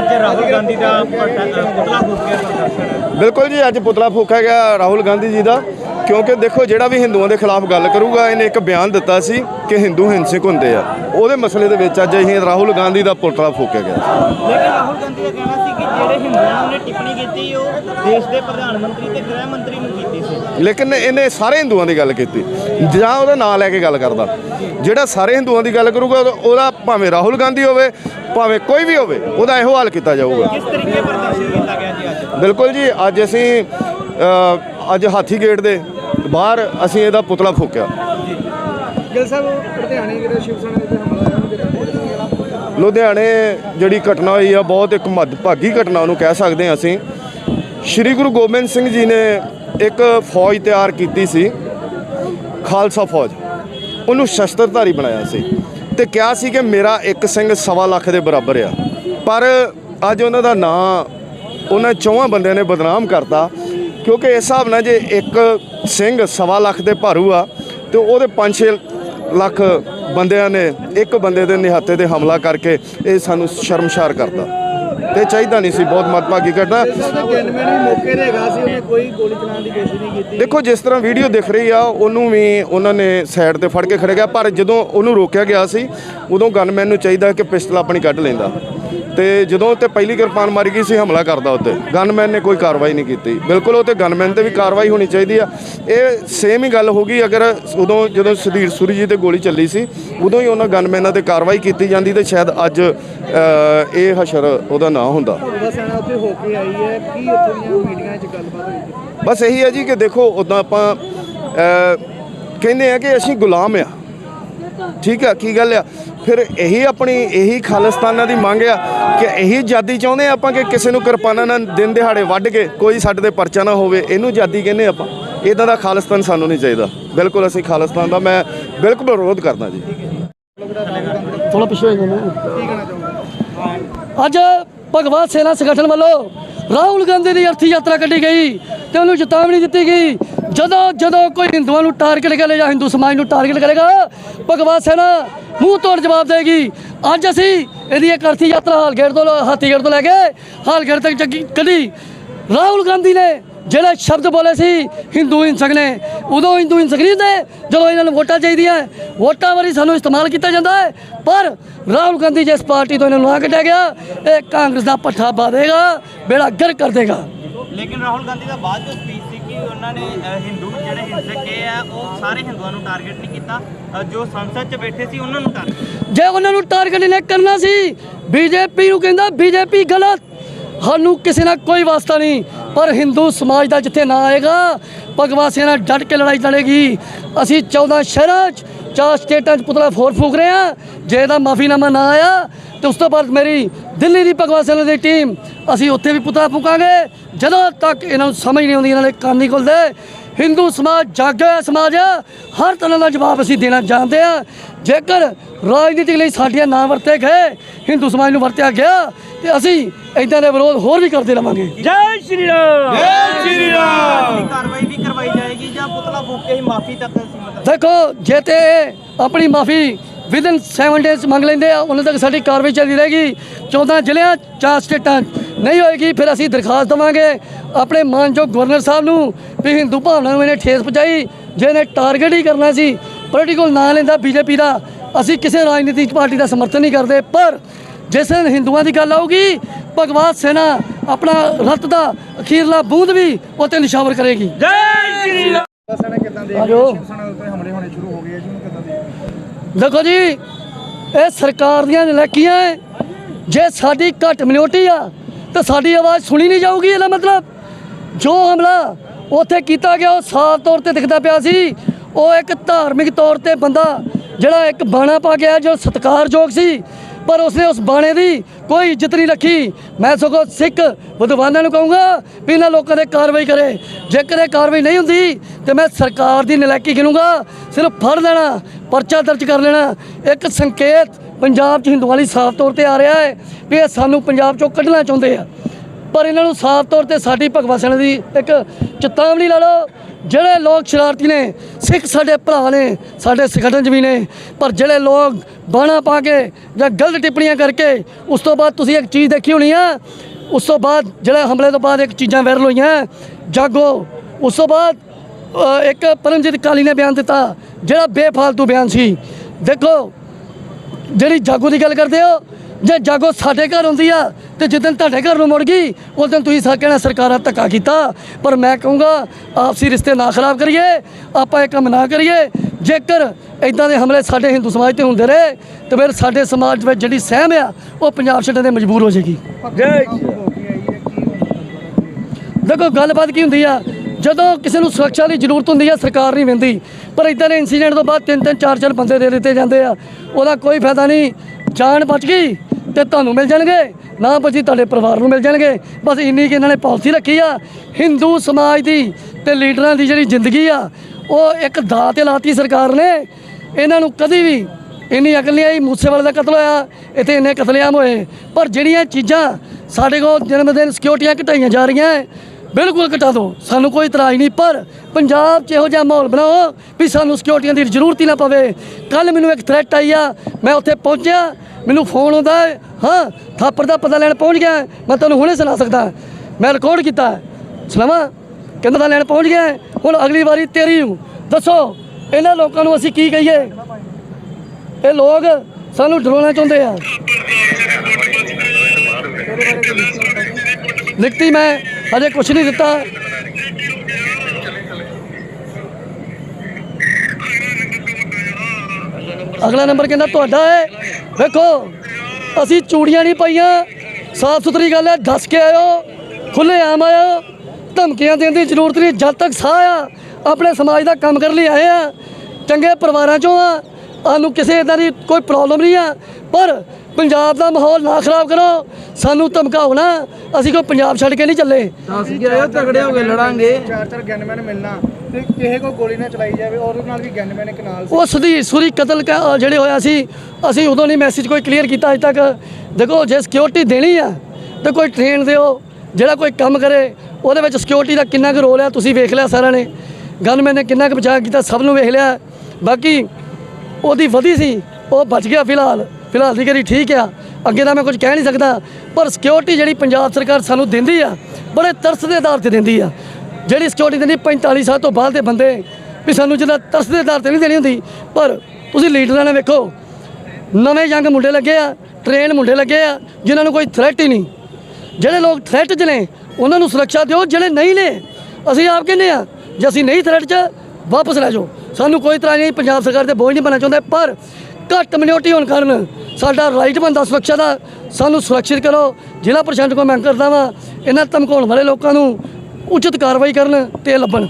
ਅੱਜ ਰਾਹੁਲ ਗਾਂਧੀ ਦਾ ਪੁਤਲਾ ਫੂਕ ਪ੍ਰਦਰਸ਼ਨ। ਬਿਲਕੁਲ ਜੀ, ਅੱਜ ਪੁਤਲਾ ਫੂਕਿਆ ਗਿਆ ਰਾਹੁਲ ਗਾਂਧੀ ਜੀ ਦਾ। ਕਿਉਂਕਿ ਦੇਖੋ ਜਿਹੜਾ ਵੀ ਹਿੰਦੂਆਂ ਦੇ ਖਿਲਾਫ ਗੱਲ ਕਰੂਗਾ ਇਹਨੇ ਇੱਕ ਬਿਆਨ ਦਿੱਤਾ ਸੀ ਕਿ ਹਿੰਦੂ ਹਿੰਸਕ ਹੁੰਦੇ ਆ। ਉਹਦੇ ਮਸਲੇ ਦੇ ਵਿੱਚ ਅੱਜ ਅਸੀਂ ਰਾਹੁਲ ਗਾਂਧੀ ਦਾ ਪੁਤਲਾ ਫੂਕਿਆ ਗਿਆ। ਲੇਕਿਨ ਰਾਹੁਲ ਗਾਂਧੀ ਦਾ ਕਹਿਣਾ ਸੀ ਕਿ ਜਿਹੜੇ ਹਿੰਦੂਆਂ ਨੇ ਟਿੱਪਣੀ ਕੀਤੀ ਉਹ ਦੇਸ਼ ਦੇ ਪ੍ਰਧਾਨ ਮੰਤਰੀ ਤੇ ਗ੍ਰਹਿ ਮੰਤਰੀ ਨੂੰ ਕੀਤੀ ਸੀ। ਲੇਕਿਨ ਇਹਨੇ ਸਾਰੇ ਹਿੰਦੂਆਂ ਦੀ ਗੱਲ ਕੀਤੀ। ਜਾਂ ਉਹਦਾ ਨਾਂ ਲੈ ਕੇ ਗੱਲ ਕਰਦਾ। ਜਿਹੜਾ ਸਾਰੇ ਹਿੰਦੂਆਂ ਦੀ ਗੱਲ ਕਰੂਗਾ ਉਹਦਾ- ਭਾਵੇਂ ਰਾਹੁਲ ਗਾਂਧੀ ਹੋਵੇ ਭਾਵੇਂ ਕੋਈ ਵੀ ਹੋਵੇ ਉਹਦਾ ਇਹੋ ਹਾਲ ਕੀਤਾ ਜਾਊਗਾ। ਕਿਸ ਤਰੀਕੇ ਪ੍ਰਦਰਸ਼ਨ ਕੀਤਾ ਗਿਆ ਜੀ ਅੱਜ? ਬਿਲਕੁਲ ਜੀ ਅੱਜ ਅਸੀਂ ਅੱਜ ਹਾਥੀ ਗੇਟ ਦੇ ਬਾਹਰ ਅਸੀਂ ਇਹਦਾ ਪੁਤਲਾ ਫੂਕਿਆ। ਗਿੱਲ ਸਾਹਿਬ ਲੁਧਿਆਣੇ ਜਿਹੜੇ ਸ਼ਿਵ ਸੈਨਾ ਦੇ ਹਮਲਾ ਹੋਇਆ ਉਹਦੇ ਬਾਰੇ ਲੁਧਿਆਣੇ ਜਿਹੜੀ ਘਟਨਾ ਹੋਈ ਆ ਬਹੁਤ ਇੱਕ ਮੱਦਭਾਗੀ ਘਟਨਾ ਉਹਨੂੰ ਕਹਿ ਸਕਦੇ ਹਾਂ ਅਸੀਂ। ਸ੍ਰੀ ਗੁਰੂ ਗੋਬਿੰਦ ਸਿੰਘ ਜੀ ਨੇ ਇੱਕ ਫੌਜ ਤਿਆਰ ਕੀਤੀ ਸੀ ਖਾਲਸਾ ਫੌਜ। ਉਹਨੂੰ ਸ਼ਸਤਰਧਾਰੀ ਬਣਾਇਆ ਸੀ ਤੇ ਕਿਹਾ ਸੀ ਕਿ ਮੇਰਾ ਇੱਕ ਸਿੰਘ ਸਵਾ ਲੱਖ ਦੇ ਬਰਾਬਰ ਆ। ਪਰ ਅੱਜ ਉਹਨਾਂ ਦਾ ਨਾਂ ਉਹਨਾਂ ਚੌਹਾਂ ਬੰਦਿਆਂ ਨੇ ਬਦਨਾਮ ਕਰਤਾ। ਕਿਉਂਕਿ ਇਸ ਹਿਸਾਬ ਨਾਲ ਜੇ ਇੱਕ ਸਿੰਘ ਸਵਾ ਲੱਖ ਦੇ ਭਾਰੂ ਆ ਤੇ ਉਹਦੇ 5-6 ਲੱਖ ਬੰਦਿਆਂ ਨੇ ਇੱਕ ਬੰਦੇ ਦੇ ਨਿਹੱਥੇ ਤੇ ਹਮਲਾ ਕਰਕੇ ਇਹ ਸਾਨੂੰ ਸ਼ਰਮਸ਼ਾਰ ਕਰਦਾ ਤੇ ਚਾਹੀਦਾ ਨਹੀਂ ਸੀ, ਬਹੁਤ ਮਤਭਾਗੀ ਘਟਨਾ। ਮੌਕੇ ਤੇ ਹੈਗਾ ਸੀ ਉਹਨੇ ਕੋਈ ਗੋਲੀ ਚਲਾਉਣ ਦੀ ਕੋਸ਼ਿਸ਼ ਨਹੀਂ ਕੀਤੀ ਦੇਖੋ, ਜਿਸ ਤਰ੍ਹਾਂ ਵੀਡੀਓ ਦਿਖ ਰਹੀ ਆ, ਉਹਨੂੰ ਵੀ ਉਹਨਾਂ ਨੇ ਸਾਈਡ ਤੇ ਫੜ ਕੇ ਖੜੇ ਗਿਆ, ਪਰ ਜਦੋਂ ਉਹਨੂੰ ਰੋਕਿਆ ਗਿਆ ਸੀ, ਉਦੋਂ ਗਨਮੈਨ ਨੂੰ ਚਾਹੀਦਾ ਕਿ ਪਿਸਤਲ ਆਪਣੀ ਕੱਢ ਲੈਂਦਾ। ਤੇ ਜਦੋਂ ਤੇ ਪਹਿਲੀ ਕਿਰਪਾਨ ਮਾਰੀ ਗਈ ਸੀ ਹਮਲਾ ਕਰਦਾ ਉੱਤੇ। ਗਨਮੈਨ ਨੇ ਕੋਈ ਕਾਰਵਾਈ ਨਹੀਂ ਕੀਤੀ। ਬਿਲਕੁਲ ਉਹ ਤੇ ਗਨਮੈਨ ਤੇ ਵੀ ਕਾਰਵਾਈ ਹੋਣੀ ਚਾਹੀਦੀ ਆ। ਇਹ ਸੇਮ ਹੀ ਗੱਲ ਹੋ ਗਈ ਅਗਰ ਉਦੋਂ ਜਦੋਂ ਸੁਧੀਰ ਸੂਰੀ ਜੀ ਤੇ ਗੋਲੀ ਚੱਲੀ ਸੀ ਉਦੋਂ ਹੀ ਉਹਨਾਂ ਗਨਮੈਨਾਂ ਤੇ ਕਾਰਵਾਈ ਕੀਤੀ ਜਾਂਦੀ ਤੇ ਸ਼ਾਇਦ ਅੱਜ ਇਹ ਹਸ਼ਰ ਉਹਦਾ ਨਾ ਹੁੰਦਾ? ਬਸ ਇਹੀ ਹੈ ਜੀ ਕਿ ਦੇਖੋ ਉਦਾਂ ਆਪਾਂ ਕਹਿੰਦੇ ਆ ਕਿ ਅਸੀਂ ਗੁਲਾਮ ਆ। ਠੀਕ ਆ ਕੀ ਗੱਲ ਆ? ਫਿਰ ਇਹੀ ਆਪਣੀ ਇਹੀ ਖਾਲਿਸਤਾਨਾਂ ਦੀ ਮੰਗ ਆ ਕਿ ਇਹੀ ਆਜ਼ਾਦੀ ਚਾਹੁੰਦੇ ਆ ਆਪਾਂ ਕਿ ਕਿਸੇ ਨੂੰ ਕਿਰਪਾਨਾਂ ਨਾਲ ਦਿਨ ਦਿਹਾੜੇ ਵੱਢ ਕੇ ਕੋਈ ਸਾਡੇ ਤੇ ਪਰਚਾ ਨਾ ਹੋਵੇ। ਇਹਨੂੰ ਆਜ਼ਾਦੀ ਕਹਿੰਦੇ ਆਪਾਂ। ਇਦਾਂ ਦਾ ਖਾਲਿਸਤਾਨ ਸਾਨੂੰ ਨਹੀਂ ਚਾਹੀਦਾ। ਬਿਲਕੁਲ ਅਸੀਂ ਖਾਲਿਸਤਾਨ ਦਾ। ਮੈਂ ਬਿਲਕੁਲ ਵਿਰੋਧ ਕਰਦਾ ਜੀ। ਥੋੜਾ ਪਿੱਛੇ ਹੋ ਜਾਣਾ ਅੱਜ ਭਗਵਾਨ ਸੇਨਾ ਸੰਗਠਨ ਵੱਲੋਂ ਰਾਹੁਲ ਗਾਂਧੀ ਦੀ ਅਰਥ ਯਾਤਰਾ ਕੱਢੀ ਗਈ। ਤੇ ਉਹਨੂੰ ਚੇਤਾਵਨੀ ਦਿੱਤੀ ਗਈ। ਜਦੋਂ ਜਦੋਂ ਕੋਈ ਹਿੰਦੂਆਂ ਨੂੰ ਟਾਰਗੇਟ ਕਰੇ ਜਾਂ ਹਿੰਦੂ ਸਮਾਜ ਨੂੰ ਟਾਰਗੇਟ ਕਰੇਗਾ, ਭਗਵਾਨ ਸੈਨਾ ਮੂੰਹ ਤੋੜ ਜਵਾਬ ਦੇਗੀ ਅੱਜ ਅਸੀਂ ਇਹਦੀ ਇੱਕ ਅਰਥੀ ਯਾਤਰਾ ਹਾਲਗੇਟ ਤੋਂ ਹਾਥੀਗੇਟ ਤੋਂ ਲੈ ਕੇ ਹਾਲਗੇਟ ਤੱਕ ਚੱਕੀ ਕੱਢੀ। ਰਾਹੁਲ ਗਾਂਧੀ ਨੇ ਜਿਹੜੇ ਸ਼ਬਦ ਬੋਲੇ ਸੀ, ਹਿੰਦੂ ਹਿੰਸਕ ਨੇ, ਉਦੋਂ ਹਿੰਦੂ ਹਿੰਸਕ ਨਹੀਂ ਹੁੰਦੇ, ਜਦੋਂ ਇਹਨਾਂ ਨੂੰ ਵੋਟਾਂ ਚਾਹੀਦੀਆਂ ਵੋਟਾਂ ਵਾਰੀ ਸਾਨੂੰ ਇਸਤੇਮਾਲ ਕੀਤਾ ਜਾਂਦਾ ਹੈ, ਪਰ ਰਾਹੁਲ ਗਾਂਧੀ ਜਿਸ ਪਾਰਟੀ ਤੋਂ ਇਹਨਾਂ ਨੂੰ ਨਾ ਕੱਢਿਆ ਗਿਆ, ਇਹ ਕਾਂਗਰਸ ਦਾ ਪੱਠਾ ਪਾ ਦੇਗਾ ਬੇੜਾ ਗਰ ਕਰ ਦੇਗਾ ਲੇਕਿਨ ਰਾਹੁਲ ਗਾਂਧੀ ਦਾ ਬਾਅਦ ਜੋ ਸਪੀਚ ਸੀ ਕਿ ਉਹਨਾਂ ਨੇ ਹਿੰਦੂ ਜਿਹੜੇ ਹਿੰਸਕ ਆ, ਉਹ ਸਾਰੇ ਹਿੰਦੂਆਂ ਨੂੰ ਟਾਰਗੇਟ ਨਹੀਂ ਕੀਤਾ। ਜੋ ਸੰਸਦ 'ਚ ਬੈਠੇ ਸੀ, ਉਹਨਾਂ ਨੂੰ ਟਾਰਗੇਟ ਜੇ ਉਹਨਾਂ ਨੂੰ ਟਾਰਗੇਟ ਨੇ ਕਰਨਾ ਸੀ, ਬੀਜੇਪੀ ਨੂੰ ਕਹਿੰਦਾ ਬੀਜੇਪੀ ਗਲਤ। ਸਾਨੂੰ ਕਿਸੇ ਨਾਲ ਕੋਈ ਵਾਸਤਾ ਨਹੀਂ, ਪਰ ਹਿੰਦੂ ਸਮਾਜ ਦਾ ਜਿੱਥੇ ਨਾ ਆਏਗਾ ਭਗਵਾ ਨਾਲ ਡਟ ਕੇ ਲੜਾਈ ਲੜੇਗੀ। ਅਸੀਂ 14 ਸ਼ਹਿਰਾਂ 'ਚ, ਚਾਰ ਸਟੇਟਾਂ 'ਚ ਪੁਤਲਾ ਫੋਰ ਫੂਕ ਰਹੇ ਆ ਜੇ ਇਹਦਾ ਮਾਫੀਨਾਮਾ ਨਾ ਆਇਆ ਤੇ ਉਸ ਤੋਂ ਬਾਅਦ ਮੇਰੀ ਦਿੱਲੀ ਦੀ ਭਗਵਾ ਸੇਨਾ ਦੀ ਟੀਮ ਅਸੀਂ ਉੱਥੇ ਵੀ ਪੁਤਲਾ ਫੂਕਾਂਗੇ। ਜਦੋਂ ਤੱਕ ਇਹਨਾਂ ਨੂੰ ਸਮਝ ਨਹੀਂ ਆਉਂਦੀ ਇਹਨਾਂ ਦੇ ਕੰਨ ਨਹੀਂ ਖੁੱਲਦੇ ਹਿੰਦੂ ਸਮਾਜ ਜਾਗਿਆ ਸਮਾਜ ਹਰ ਤਰ੍ਹਾਂ ਦਾ ਜਵਾਬ ਅਸੀਂ ਦੇਣਾ ਜਾਣਦੇ ਆ। ਜੇਕਰ ਰਾਜਨੀਤਿਕ ਲਈ ਸਾਡੀਆਂ ਨਾ ਵਰਤੇ ਗਏ ਹਿੰਦੂ ਸਮਾਜ ਨੂੰ ਵਰਤਿਆ ਗਿਆ ਤੇ ਅਸੀਂ ਇਦਾਂ ਦੇ ਵਿਰੋਧ ਹੋਰ ਵੀ ਕਰਦੇ ਰਵਾਂਗੇ। ਜੈ ਸ਼੍ਰੀ ਰਾਮ! ਦੀ ਕਾਰਵਾਈ ਵੀ ਕਰਵਾਈ ਜਾਏਗੀ ਜਾਂ ਪੁਤਲਾ ਫੂਕ ਕੇ ਹੀ ਮਾਫੀ ਤੱਕ ਸੀਮਤ ਦੇਖੋ ਜੇ ਤੇ ਇਹ ਆਪਣੀ ਮਾਫੀ ਵਿਦਨ 7 ਡੇਜ਼ ਮੰਗ ਲੈਂਦੇ ਆ ਉਹਨਾਂ ਤੱਕ ਸਾਡੀ ਕਾਰਵਾਈ ਚੱਲਦੀ ਰਹੇਗੀ। 14 ਜ਼ਿਲ੍ਹਿਆਂ ਚਾਰ ਸਟੇਟਾਂ ਨਹੀਂ ਹੋਏਗੀ ਫਿਰ ਅਸੀਂ ਦਰਖਾਸਤ ਦੇਵਾਂਗੇ ਆਪਣੇ ਮਾਨਯੋਗ ਗਵਰਨਰ ਸਾਹਿਬ ਨੂੰ ਵੀ ਹਿੰਦੂ ਭਾਵਨਾ ਨੂੰ ਇਹਨੇ ਠੇਸ ਪਹੁੰਚਾਈ ਜੇ ਇਹਨੇ ਟਾਰਗੇਟ ਹੀ ਕਰਨਾ ਸੀ ਪੋਲੀਟੀਕਲ ਨਾਂ ਲੈਂਦਾ ਬੀਜੇਪੀ ਦਾ ਅਸੀਂ ਕਿਸੇ ਰਾਜਨੀਤਿਕ ਪਾਰਟੀ ਦਾ ਸਮਰਥਨ ਨਹੀਂ ਕਰਦੇ ਪਰ ਜਿਸ ਦਿਨ ਹਿੰਦੂਆਂ ਦੀ ਗੱਲ ਆਊਗੀ ਭਗਵਤ ਸੈਨਾ ਆਪਣਾ ਰਤ ਦਾ ਅਖੀਰਲਾ ਬੂੰਦ ਵੀ ਉਹ ਤੇ ਨਿਸ਼ਾਵਰ ਕਰੇਗੀ। ਭਗਵਾ ਸੈਨਾ ਕਿੱਦਾਂ ਦੇ ਹਮਲੇ ਹੋਣੇ ਸ਼ੁਰੂ ਹੋ ਗਏ ਆ ਜੀ। ਦੇਖੋ ਜੀ, ਇਹ ਸਰਕਾਰ ਦੀਆਂ ਨਲੈਕੀਆਂ ਹੈ ਜੇ ਸਾਡੀ ਘੱਟ ਮਿਨੋਰਟੀ ਆ, ਤਾਂ ਸਾਡੀ ਆਵਾਜ਼ ਸੁਣੀ ਨਹੀਂ ਜਾਊਗੀ, ਇਹਦਾ ਮਤਲਬ। ਜੋ ਹਮਲਾ ਉੱਥੇ ਕੀਤਾ ਗਿਆ, ਉਹ ਸਾਫ਼ ਤੌਰ ਤੇ ਦਿਖਦਾ ਪਿਆ ਸੀ। ਉਹ ਇੱਕ ਧਾਰਮਿਕ ਤੌਰ ਤੇ ਬੰਦਾ ਜਿਹੜਾ ਇੱਕ ਬਾਣਾ ਪਾ ਗਿਆ ਜੋ ਸਤਿਕਾਰਯੋਗ ਸੀ ਪਰ ਉਸਨੇ ਉਸ ਬਾਣੇ ਦੀ ਕੋਈ ਇੱਜ਼ਤ ਨਹੀਂ ਰੱਖੀ। ਮੈਂ ਸਗੋਂ ਸਿੱਖ ਵਿਦਵਾਨਾਂ ਨੂੰ ਕਹੂੰਗਾ ਵੀ ਇਹਨਾਂ ਲੋਕਾਂ 'ਤੇ ਕਾਰਵਾਈ ਕਰੇ। ਜੇਕਰ ਇਹ ਕਾਰਵਾਈ ਨਹੀਂ ਹੁੰਦੀ, ਤੇ ਮੈਂ ਸਰਕਾਰ ਦੀ ਨਲਾਇਕੀ ਗਿਣੂੰਗਾ। ਸਿਰਫ ਫੜ ਲੈਣਾ, ਪਰਚਾ ਦਰਜ ਕਰ ਲੈਣਾ। ਇੱਕ ਸੰਕੇਤ ਪੰਜਾਬ 'ਚ ਹਿੰਦੂਆਂ ਲਈ ਸਾਫ਼ ਤੌਰ ਤੇ ਆ ਰਿਹਾ ਹੈ ਵੀ ਇਹ ਸਾਨੂੰ ਪੰਜਾਬ 'ਚੋਂ ਕੱਢਣਾ ਚਾਹੁੰਦੇ ਆ। ਪਰ ਇਹਨਾਂ ਨੂੰ ਸਾਫ਼ ਤੌਰ ਤੇ ਸਾਡੀ ਭਗਵਤ ਸੈਨਾ ਦੀ ਇੱਕ ਚੇਤਾਵਨੀ ਲਾ ਲਓ। ਜਿਹੜੇ ਲੋਕ ਸ਼ਰਾਰਤੀ ਨੇ, ਸਿੱਖ ਸਾਡੇ ਭਰਾ ਨੇ, ਸਾਡੇ ਸੰਗਠਨ 'ਚ ਵੀ ਨੇ, ਪਰ ਜਿਹੜੇ ਲੋਕ ਬਾਣਾ ਪਾ ਕੇ ਜਾਂ ਗਲਤ ਟਿੱਪਣੀਆਂ ਕਰਕੇ ਉਸ ਤੋਂ ਬਾਅਦ ਤੁਸੀਂ ਇੱਕ ਚੀਜ਼ ਦੇਖੀ ਹੋਣੀ ਆ, ਉਸ ਤੋਂ ਬਾਅਦ ਜਿਹੜਾ ਹਮਲੇ ਤੋਂ ਬਾਅਦ ਇੱਕ ਚੀਜ਼ਾਂ ਵਾਇਰਲ ਹੋਈਆਂ, ਜਾਗੋ, ਉਸ ਤੋਂ ਬਾਅਦ ਇੱਕ ਪਰਮਜੀਤ ਕਾਲੀ ਨੇ ਬਿਆਨ ਦਿੱਤਾ, ਜਿਹੜਾ ਬੇਫਾਲਤੂ ਬਿਆਨ ਸੀ। ਦੇਖੋ, ਜਿਹੜੀ ਜਾਗੋ ਦੀ ਗੱਲ ਕਰਦੇ ਹੋ, ਜੇ ਜਾਗੋ ਸਾਡੇ ਘਰ ਹੁੰਦੀ ਆ, ਤੇ ਜਿੱਦਨ ਤੁਹਾਡੇ ਘਰ ਨੂੰ ਮੁੜ ਗਈ, ਉਸ ਦਿਨ ਤੁਸੀਂ ਕਹਿਣਾ ਸਰਕਾਰਾਂ ਧੱਕਾ ਕੀਤਾ। ਪਰ ਮੈਂ ਕਹੂੰਗਾ, ਆਪਸੀ ਰਿਸ਼ਤੇ ਨਾ ਖਰਾਬ ਕਰੀਏ, ਆਪਾਂ ਇਹ ਕੰਮ ਨਾ ਕਰੀਏ ਜੇਕਰ ਇਦਾਂ ਦੇ ਹਮਲੇ ਸਾਡੇ ਹਿੰਦੂ ਸਮਾਜ ਤੇ ਹੁੰਦੇ ਰਹੇ ਤੇ ਫਿਰ ਸਾਡੇ ਸਮਾਜ ਵਿੱਚ ਜਿਹੜੀ ਸਹਿਮ ਆ ਉਹ ਪੰਜਾਬ ਛੱਡਣ ਦੇ ਮਜਬੂਰ ਹੋ ਜਾਏਗੀ। ਦੇਖੋ ਗੱਲਬਾਤ ਕੀ ਹੁੰਦੀ ਆ? ਜਦੋਂ ਕਿਸੇ ਨੂੰ ਸੁਰੱਖਿਆ ਦੀ ਜ਼ਰੂਰਤ ਹੁੰਦੀ ਆ ਸਰਕਾਰ ਨਹੀਂ ਵੰਦੀ। ਪਰ ਇਦਾਂ ਦੇ ਇਨਸੀਡੈਂਟ ਤੋਂ ਬਾਅਦ ਤਿੰਨ ਤਿੰਨ ਚਾਰ ਚਾਰ ਬੰਦੇ ਦੇ ਦਿੱਤੇ ਜਾਂਦੇ ਆ। ਉਹਦਾ ਕੋਈ ਫਾਇਦਾ ਨਹੀਂ। ਜਾਨ ਬਚ ਗਈ ਤੇ ਤੁਹਾਨੂੰ ਮਿਲ ਜਾਣਗੇ। ਨਾ ਬਚੀ ਤੁਹਾਡੇ ਪਰਿਵਾਰ ਨੂੰ ਮਿਲ ਜਾਣਗੇ। ਬਸ ਇੰਨੀ ਕਿ ਇਹਨਾਂ ਨੇ ਪਾਲਿਸੀ ਰੱਖੀ ਆ। ਹਿੰਦੂ ਸਮਾਜ ਦੀ ਤੇ ਲੀਡਰਾਂ ਦੀ ਜਿਹੜੀ ਜ਼ਿੰਦਗੀ ਆ ਉਹ ਇੱਕ ਦਾਅ ਤੇ ਲਾਤੀ ਸਰਕਾਰ ਨੇ। ਇਹਨਾਂ ਨੂੰ ਕਦੀ ਵੀ ਇੰਨੀ ਅਕਲ ਨਹੀਂ ਆਈ, ਮੂਸੇਵਾਲੇ ਦਾ ਕਤਲ ਹੋਇਆ, ਇੱਥੇ ਇੰਨੇ ਕਤਲੇਆਮ ਹੋਏ। ਪਰ ਜਿਹੜੀਆਂ ਚੀਜ਼ਾਂ ਸਾਡੇ ਕੋਲ ਜਨਮ ਦਿਨ ਸਿਕਿਉਰਟੀਆਂ ਘਟਾਈਆਂ ਜਾ ਰਹੀਆਂ ਬਿਲਕੁਲ ਘਟਾ ਦਿਓ ਸਾਨੂੰ ਕੋਈ ਇਤਰਾਜ਼ ਨਹੀਂ, ਪਰ ਪੰਜਾਬ 'ਚ ਇਹੋ ਜਿਹਾ ਮਾਹੌਲ ਬਣਾਓ ਵੀ ਸਾਨੂੰ ਸਿਕਿਉਰਟੀਆਂ ਦੀ ਜ਼ਰੂਰਤ ਹੀ ਨਾ ਪਵੇ। ਕੱਲ ਮੈਨੂੰ ਇੱਕ ਥ੍ਰੈਟ ਆਈ ਆ, ਮੈਂ ਉੱਥੇ ਪਹੁੰਚਿਆ, ਮੈਨੂੰ ਫੋਨ ਆਉਂਦਾ ਹਾਂ ਥਾਪੜ ਦਾ ਪਤਾ ਲੈਣ ਪਹੁੰਚ ਗਿਆ, ਮੈਂ ਤੁਹਾਨੂੰ ਹੁਣੇ ਸੁਣਾ ਸਕਦਾ। ਮੈਂ ਰਿਕਾਰਡ ਕੀਤਾ। ਹੈ। ਸੁਣਾਵਾਂ ਕਹਿੰਦਾ ਲੈਣ ਪਹੁੰਚ ਗਿਆ ਹੁਣ ਅਗਲੀ ਵਾਰੀ ਤੇਰੀ ਹੂੰ ਦੱਸੋ, ਇਹਨਾਂ ਲੋਕਾਂ ਨੂੰ ਅਸੀਂ ਕੀ ਕਹੀਏ? ਇਹ ਲੋਕ ਸਾਨੂੰ ਡਰਾਉਣਾ ਚਾਹੁੰਦੇ ਆ। ਲਿਖਤੀ ਮੈਂ, ਅਜੇ ਕੁਝ ਨਹੀਂ ਦਿੱਤਾ। ਅਗਲਾ ਨੰਬਰ ਕਹਿੰਦਾ ਤੁਹਾਡਾ ਹੈ। ਵੇਖੋ, ਅਸੀਂ ਚੂੜੀਆਂ ਨਹੀਂ ਪਾਈਆਂ। ਸਾਫ਼ ਸੁਥਰੀ ਗੱਲ ਹੈ ਦੱਸ ਕੇ ਆਇਓ ਖੁੱਲੇ ਆਮ ਆਇਓ। ਧਮਕੀਆਂ ਦੇਣ ਦੀ ਜ਼ਰੂਰਤ ਨਹੀਂ ਜਦ ਤੱਕ ਸਾਹ ਆ ਆਪਣੇ ਸਮਾਜ ਦਾ ਕੰਮ ਕਰਨ ਲਈ ਆਏ ਆ ਚੰਗੇ ਪਰਿਵਾਰਾਂ ਚੋਂ ਆ ਸਾਨੂੰ ਕਿਸੇ ਇਦਾਂ ਦੀ ਕੋਈ ਪ੍ਰੋਬਲਮ ਨਹੀਂ ਆ ਪਰ ਪੰਜਾਬ ਦਾ ਮਾਹੌਲ ਨਾ ਖਰਾਬ ਕਰੋ ਸਾਨੂੰ ਧਮਕਾਓ ਨਾ ਅਸੀਂ ਕੋਈ ਪੰਜਾਬ ਛੱਡ ਕੇ ਨਹੀਂ ਚੱਲੇ। ਦੱਸ ਗਿਆ ਤਗੜੇ ਹੋ ਕੇ ਲੜਾਂਗੇ। ਚਾਰ ਚਾਰ ਗਨਮੈਨ ਮਿਲਣਾ ਤੇ ਕਿਸੇ ਕੋ ਗੋਲੀ ਨਾ ਚਲਾਈ ਜਾਵੇ ਉਹਦੇ ਨਾਲ ਵੀ ਗਨਮੈਨ ਇੱਕ ਨਾਲ ਉਸ ਦੀ ਸੂਰੀ ਕਤਲ ਜਿਹੜੇ ਹੋਇਆ ਸੀ ਅਸੀਂ ਉਦੋਂ ਨਹੀਂ ਮੈਸੇਜ ਕੋਈ ਕਲੀਅਰ ਕੀਤਾ ਅਜੇ ਤੱਕ। ਦੇਖੋ ਜੇ ਸਿਕਿਉਰਿਟੀ ਦੇਣੀ ਆ ਤੇ ਕੋਈ ਟ੍ਰੇਨ ਦਿਓ ਜਿਹੜਾ ਕੋਈ ਕੰਮ ਕਰੇ ਉਹਦੇ ਵਿੱਚ ਸਿਕਿਉਰਿਟੀ ਦਾ ਕਿੰਨਾ ਕੁ ਰੋਲ ਆ, ਤੁਸੀਂ ਵੇਖ ਲਿਆ ਸਾਰਿਆਂ ਨੇ। ਗਨਮੈਨ ਨੇ ਕਿੰਨਾ ਕੁ ਬਚਾਅ ਕੀਤਾ, ਸਭ ਨੂੰ ਵੇਖ ਲਿਆ। ਬਾਕੀ ਉਹਦੀ ਵਧੀ ਸੀ, ਉਹ ਬਚ ਗਿਆ ਫਿਲਹਾਲ। ਫਿਲਹਾਲ ਦੀ ਕਰੀ ਠੀਕ ਆ। ਅੱਗੇ ਤਾਂ ਮੈਂ ਕੁਝ ਕਹਿ ਨਹੀਂ ਸਕਦਾ, ਪਰ ਸਿਕਿਉਰਿਟੀ ਜਿਹੜੀ ਪੰਜਾਬ ਸਰਕਾਰ ਸਾਨੂੰ ਦਿੰਦੀ ਆ, ਬੜੇ ਤਰਸ ਦੇ ਆਧਾਰ ਤੇ ਦਿੰਦੀ ਆ। ਜਿਹੜੀ ਸਿਕਿਉਰਿਟੀ ਦਿੰਦੀ 45 ਸਾਲ ਤੋਂ ਬਾਅਦ ਦੇ ਬੰਦੇ, ਵੀ ਸਾਨੂੰ ਜਿਹੜਾ ਤਰਸ ਦੇ ਆਧਾਰ ਤੇ ਨਹੀਂ ਦੇਣੀ ਹੁੰਦੀ। ਪਰ ਤੁਸੀਂ ਲੀਡਰਾਂ ਨੇ ਵੇਖੋ, ਨਵੇਂ ਯੰਗ ਮੁੰਡੇ ਲੱਗੇ ਆ ਟ੍ਰੇਨ ਮੁੰਡੇ ਲੱਗੇ ਆ, ਜਿਨ੍ਹਾਂ ਨੂੰ ਕੋਈ ਥ੍ਰੈਟ ਹੀ ਨਹੀਂ। ਜਿਹੜੇ ਲੋਕ ਥ੍ਰੈਟ 'ਚ ਨੇ ਉਹਨਾਂ ਨੂੰ ਸੁਰੱਖਿਆ ਦਿਓ, ਜਿਹੜੇ ਨਹੀਂ ਨੇ, ਅਸੀਂ ਆਪ ਕਹਿੰਦੇ ਆ ਜੇ ਅਸੀਂ ਨਹੀਂ ਥ੍ਰੈਟ 'ਚ, ਵਾਪਸ ਲੈ ਜਾਓ। ਸਾਨੂੰ ਕੋਈ ਤਰ੍ਹਾਂ ਨਹੀਂ ਪੰਜਾਬ ਸਰਕਾਰ 'ਤੇ ਬੋਝ ਨਹੀਂ ਬਣਨਾ ਚਾਹੁੰਦੇ, ਪਰ ਘੱਟ ਮਿਨੋਰਟੀ ਹੋਣ ਕਾਰਨ ਸਾਡਾ ਰਾਈਟ ਬਣਦਾ ਸੁਰੱਖਿਆ ਦਾ, ਸਾਨੂੰ ਸੁਰੱਖਿਅਤ ਕਰੋ। ਜ਼ਿਲ੍ਹਾ ਪ੍ਰਸ਼ਾਸਨ ਕੋਲ ਮੈਂ ਕਰਦਾ ਵਾਂ, ਇਹਨਾਂ ਧਮਕਾਉਣ ਵਾਲੇ ਲੋਕਾਂ ਨੂੰ ਉਚਿਤ ਕਾਰਵਾਈ ਕਰਨ ਤੇ ਲੱਭਣ।